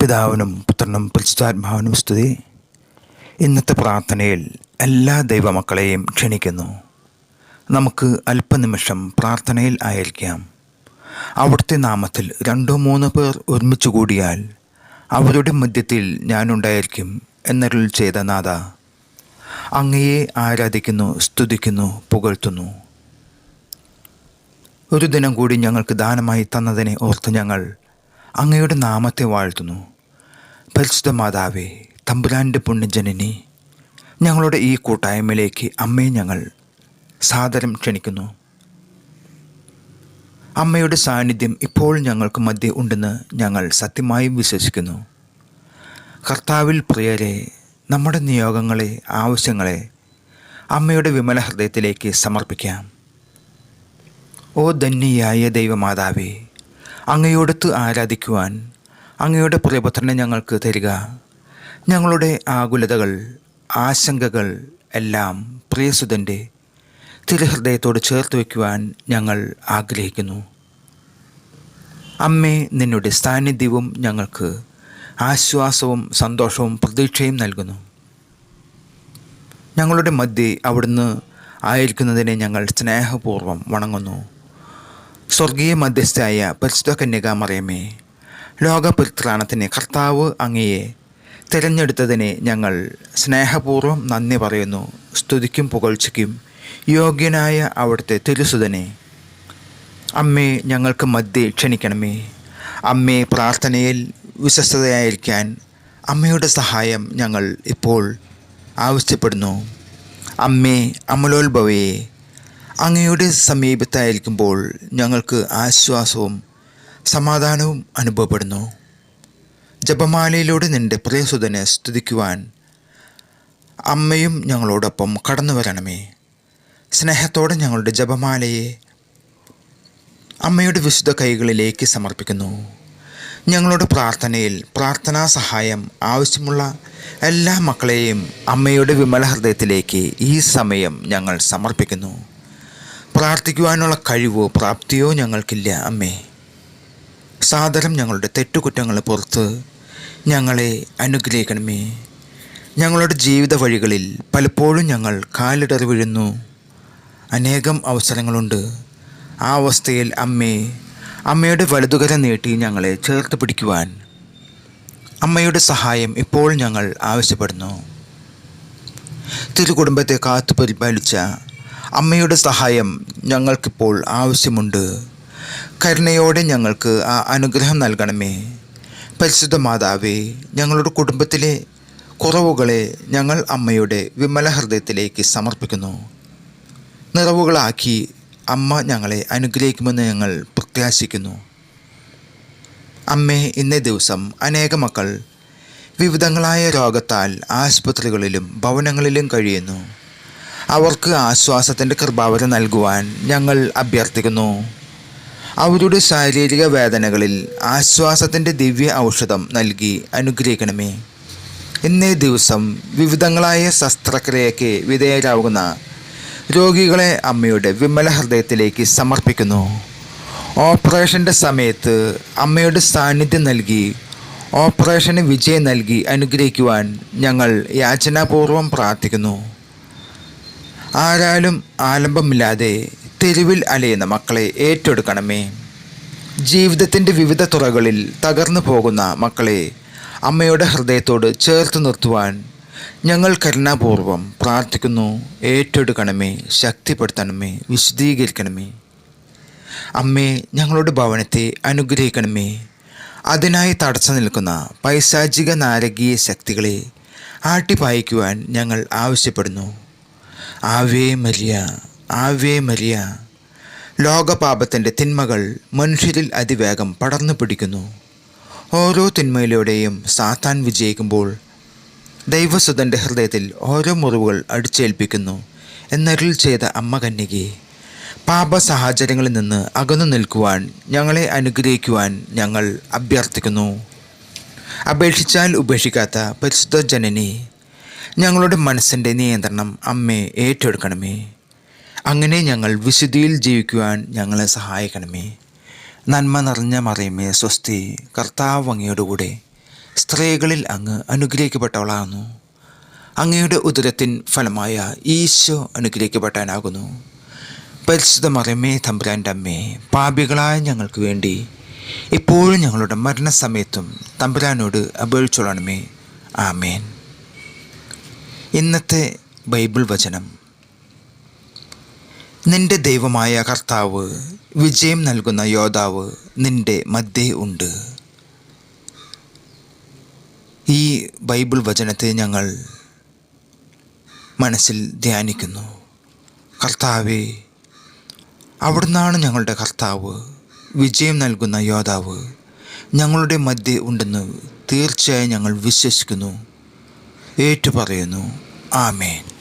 പിതാവിനും പുത്രനും പരിശുദ്ധാത്മാവിനും സ്തുതി. ഇന്നത്തെ പ്രാർത്ഥനയിൽ എല്ലാ ദൈവമക്കളെയും ക്ഷണിക്കുന്നു. നമുക്ക് അല്പനിമിഷം പ്രാർത്ഥനയിൽ ആയിരിക്കാം. അവിടുത്തെ നാമത്തിൽ രണ്ടോ മൂന്നോ പേർ ഒരുമിച്ച് കൂടിയാൽ അവരുടെ മധ്യത്തിൽ ഞാനുണ്ടായിരിക്കും എന്നരുൾ ചെയ്ത നാഥ. അങ്ങയെ ആരാധിക്കുന്നു സ്തുതിക്കുന്നു പുകഴ്ത്തുന്നു. ഒരു ദിനം കൂടി ഞങ്ങൾക്ക് ദാനമായി തന്നതിനെ ഓർത്ത് ഞങ്ങൾ അങ്ങയുടെ നാമത്തെ വാഴ്ത്തുന്നു. പരിശുദ്ധ മാതാവേ തമ്പുരാന്റെ പുണ്യജനനി ഞങ്ങളുടെ ഈ കൂട്ടായ്മയിലേക്ക് അമ്മയെ ഞങ്ങൾ സാദരം ക്ഷണിക്കുന്നു. അമ്മയുടെ സാന്നിധ്യം ഇപ്പോൾ ഞങ്ങൾക്ക് മധ്യ ഉണ്ടെന്ന് ഞങ്ങൾ സത്യമായും വിശ്വസിക്കുന്നു. കർത്താവിൽ പ്രിയരെ നമ്മുടെ നിയോഗങ്ങളെ ആവശ്യങ്ങളെ അമ്മയുടെ വിമല ഹൃദയത്തിലേക്ക് സമർപ്പിക്കാം. ഓ ധന്യയായ ദൈവമാതാവേ അങ്ങയോടത്ത് ആരാധിക്കുവാൻ അങ്ങയുടെ പ്രിയപുത്രനെ ഞങ്ങൾക്ക് തരിക. ഞങ്ങളുടെ ആകുലതകൾ ആശങ്കകൾ എല്ലാം പ്രിയസുതന്റെ തിരുഹൃദയത്തോട് ചേർത്ത് വയ്ക്കുവാൻ ഞങ്ങൾ ആഗ്രഹിക്കുന്നു. അമ്മേ നിന്നുടെ സാന്നിധ്യവും ഞങ്ങൾക്ക് ആശ്വാസവും സന്തോഷവും പ്രതീക്ഷയും നൽകുന്നു. ഞങ്ങളുടെ മധ്യേ അവിടുന്ന് ആയിരിക്കുന്നതിനെ ഞങ്ങൾ സ്നേഹപൂർവം വണങ്ങുന്നു. സ്വർഗീയ മധ്യസ്ഥയായ പരിശുദ്ധ കന്യക മറിയമേ ലോകപരിത്രാണത്തിന് കർത്താവ് അങ്ങയെ തിരഞ്ഞെടുത്തതിനെ ഞങ്ങൾ സ്നേഹപൂർവം നന്ദി പറയുന്നു സ്തുതിക്കും പുകഴ്ചയ്ക്കും യോഗ്യനായ അവിടുത്തെ തിരുസുതനെ. അമ്മേ ഞങ്ങൾക്ക് മധ്യേ ക്ഷണിക്കണമേ. അമ്മേ പ്രാർത്ഥനയിൽ വിശ്വസ്തയായിരിക്കാൻ അമ്മയുടെ സഹായം ഞങ്ങൾ ഇപ്പോൾ ആവശ്യപ്പെടുന്നു. അമ്മേ അമലോത്ഭവയെ അങ്ങയുടെ സമീപത്തായിരിക്കുമ്പോൾ ഞങ്ങൾക്ക് ആശ്വാസവും സമാധാനവും അനുഭവപ്പെടുന്നു. ജപമാലയിലൂടെ നിന്റെ പ്രിയസുതനെ സ്തുതിക്കുവാൻ അമ്മയും ഞങ്ങളോടൊപ്പം കടന്നു വരണമേ. സ്നേഹത്തോടെ ഞങ്ങളുടെ ജപമാലയെ അമ്മയുടെ വിശുദ്ധ കൈകളിലേക്ക് സമർപ്പിക്കുന്നു. ഞങ്ങളുടെ പ്രാർത്ഥനയിൽ പ്രാർത്ഥനാ സഹായം ആവശ്യമുള്ള എല്ലാ മക്കളെയും അമ്മയുടെ വിമല ഹൃദയത്തിലേക്ക് ഈ സമയം ഞങ്ങൾ സമർപ്പിക്കുന്നു. പ്രാർത്ഥിക്കുവാനുള്ള കഴിവോ പ്രാപ്തിയോ ഞങ്ങൾക്കില്ല അമ്മേ. സാദരം ഞങ്ങളുടെ തെറ്റുകുറ്റങ്ങളെ പുറത്ത് ഞങ്ങളെ അനുഗ്രഹിക്കണമേ. ഞങ്ങളുടെ ജീവിത വഴികളിൽ പലപ്പോഴും ഞങ്ങൾ കാലിടറി വീഴുന്നു. അനേകം അവസരങ്ങളുണ്ട്. ആ അവസ്ഥയിൽ അമ്മേ അമ്മയുടെ വലതുകര നീട്ടി ഞങ്ങളെ ചേർത്ത് പിടിക്കുവാൻ. അമ്മയുടെ സഹായം ഇപ്പോൾ ഞങ്ങൾ ആവശ്യപ്പെടുന്നു. തിരുകുടുംബത്തെ കാത്തു പരിപാലിച്ച അമ്മയുടെ സഹായം ഞങ്ങൾക്കിപ്പോൾ ആവശ്യമുണ്ട്. കരുണയോടെ ഞങ്ങൾക്ക് ആ അനുഗ്രഹം നൽകണമേ. പരിശുദ്ധ മാതാവേ ഞങ്ങളുടെ കുടുംബത്തിലെ കുറവുകളെ ഞങ്ങൾ അമ്മയുടെ വിമല ഹൃദയത്തിലേക്ക് സമർപ്പിക്കുന്നു. നിറവുകളാക്കി അമ്മ ഞങ്ങളെ അനുഗ്രഹിക്കുമെന്ന് ഞങ്ങൾ പ്രത്യാശിക്കുന്നു. അമ്മേ ഇന്നേ ദിവസം അനേക മക്കൾ വിവിധങ്ങളായ രോഗത്താൽ ആശുപത്രികളിലും ഭവനങ്ങളിലും കഴിയുന്നു. അവർക്ക് ആശ്വാസത്തിന്റെ കൃപാവര നൽകുവാൻ ഞങ്ങൾ അഭ്യർത്ഥിക്കുന്നു. അവരുടെ ശാരീരിക വേദനകളിൽ ആശ്വാസത്തിന്റെ ദിവ്യ ഔഷധം നൽകി അനുഗ്രഹിക്കണമേ. ഇന്നേ ദിവസം വിവിധങ്ങളായ ശസ്ത്രക്രിയയ്ക്ക് വിധേയരാകുന്ന രോഗികളെ അമ്മയുടെ വിമല ഹൃദയത്തിലേക്ക് സമർപ്പിക്കുന്നു. ഓപ്പറേഷന്റെ സമയത്ത് അമ്മയുടെ സാന്നിധ്യം നൽകി ഓപ്പറേഷന് വിജയം നൽകി അനുഗ്രഹിക്കുവാൻ ഞങ്ങൾ യാചനാപൂർവം പ്രാർത്ഥിക്കുന്നു. ആരാലും ആലംബമില്ലാതെ തെരുവിൽ അലയുന്ന മക്കളെ ഏറ്റെടുക്കണമേ. ജീവിതത്തിന്റെ വിവിധ തുറകളിൽ തകർന്നു പോകുന്ന മക്കളെ അമ്മയുടെ ഹൃദയത്തോട് ചേർത്ത് നിർത്തുവാൻ ഞങ്ങൾ കരുണാപൂർവം പ്രാർത്ഥിക്കുന്നു. ഏറ്റെടുക്കണമേ ശക്തിപ്പെടുത്തണമേ വിശദീകരിക്കണമേ അമ്മേ ഞങ്ങളുടെ ഭവനത്തെ അനുഗ്രഹിക്കണമേ. അതിനായി തടസ്സം നിൽക്കുന്ന പൈശാചിക നാരകീയ ശക്തികളെ ആട്ടിപ്പായിക്കുവാൻ ഞങ്ങൾ ആവശ്യപ്പെടുന്നു. Ave Maria Ave Maria. ലോകപാപത്തിന്റെ തിന്മകൾ മനുഷ്യരിൽ അതിവേഗം പടർന്നു പിടിക്കുന്നു. ഓരോ തിന്മയിലൂടെയും സാത്താൻ വിജയിക്കുമ്പോൾ ദൈവസുതന്റെ ഹൃദയത്തിൽ ഓരോ മുറിവുകൾ അടിച്ചേൽപ്പിക്കുന്നു എന്നരുൾ ചെയ്ത അമ്മ കന്യകെ. പാപ സാഹചര്യങ്ങളിൽ നിന്ന് അകന്നു നിൽക്കുവാൻ ഞങ്ങളെ അനുഗ്രഹിക്കുവാൻ ഞങ്ങൾ അഭ്യർത്ഥിക്കുന്നു. അപേക്ഷിച്ചാൽ ഉപേക്ഷിക്കാത്ത പരിശുദ്ധ ജനനി ഞങ്ങളുടെ മനസ്സിന്റെ നിയന്ത്രണം അമ്മേ ഏറ്റെടുക്കണമേ. അങ്ങനെ ഞങ്ങൾ വിശുദ്ധിയിൽ ജീവിക്കുവാൻ ഞങ്ങളെ സഹായിക്കണമേ. നന്മ നിറഞ്ഞ മറിയമേ സ്വസ്തി കർത്താവ് അങ്ങയോടുകൂടെ സ്ത്രീകളിൽ അങ്ങ് അനുഗ്രഹിക്കപ്പെട്ടവളാകുന്നു. അങ്ങയുടെ ഉദരത്തിൻ ഫലമായ ഈശോ അനുഗ്രഹിക്കപ്പെട്ടാനാകുന്നു. പരിശുദ്ധ മറിയമേ തമ്പുരാന്റെ അമ്മേ പാപികളായ ഞങ്ങൾക്ക് വേണ്ടി ഇപ്പോഴും ഞങ്ങളുടെ മരണസമയത്തും തമ്പുരാനോട് അപേക്ഷിച്ചോളണമേ. ആമേൻ. ഇന്നത്തെ ബൈബിൾ വചനം. നിന്റെ ദൈവമായ കർത്താവ് വിജയം നൽകുന്ന യോദ്ധാവ് നിന്റെ മധ്യേ ഉണ്ട്. ഈ ബൈബിൾ വചനത്തെ ഞങ്ങൾ മനസ്സിൽ ധ്യാനിക്കുന്നു. കർത്താവെ അവിടുന്നാണ് ഞങ്ങളുടെ കർത്താവ് വിജയം നൽകുന്ന യോദ്ധാവ് ഞങ്ങളുടെ മധ്യേ ഉണ്ടെന്ന് തീർച്ചയായും ഞങ്ങൾ വിശ്വസിക്കുന്നു. ഏറ്റുപറയുന്നു. ആമേൻ.